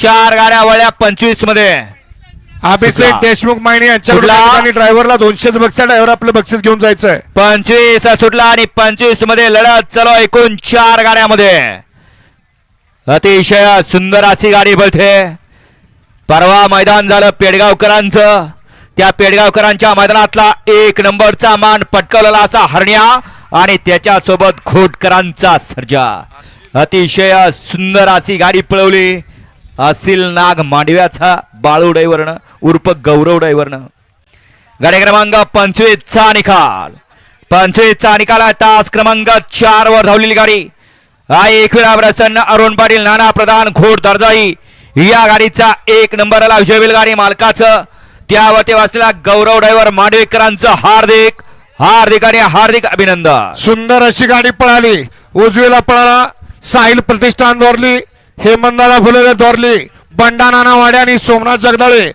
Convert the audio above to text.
चार गाड्या वळल्या पंचवीसमध्ये अभिषेक. देशमुख मायनी यांच्याकडून सुटला. आणि ड्रायव्हरला दोनशेच बक्षीस ड्रायव्हर आपलं बक्षीस घेऊन जायचंय. पंचवीस सुटला आणि पंचवीसमध्ये लढत. चालू आहे एकूण चार गाड्यामध्ये. अतिशय सुंदर अशी गाडी पळते परवा मैदान झालं पेडगावकरांचं. त्या पेडगावकरांच्या मैदानातला एक नंबरचा मान पटकवलेला असा हरण्या आणि त्याच्यासोबत खोटकरांचा सर्जा. अतिशय सुंदर अशी गाडी पळवली. असिल नाग मांडव्याचा बाळू डायव्हरनं उर्फ गौरव डायव्हरनं गाडी क्रमांक पंचवीसचा निकाल. पंचवीसचा निकाल आहे. तास क्रमांक चार वर धावलेली गाडी. हा एक वेळा प्रसन्न अरुण पाटील नाना प्रधान घोड दर्जाई. या गाडीचा एक नंबरला विजय गाडी मालकाचं. त्यावरती वाचलेला गौरव ड्रायव्हर मांडवेकरांचं हार्दिक हार्दिक आणि हार्दिक अभिनंदन. सुंदर अशी गाडी पळाली. उजवीला पळाला. साहिल प्रतिष्ठान दोरली. हेमंताला फुलेले दोरली बंडा नाना वाडे आणि सोमनाथ जगदाळे.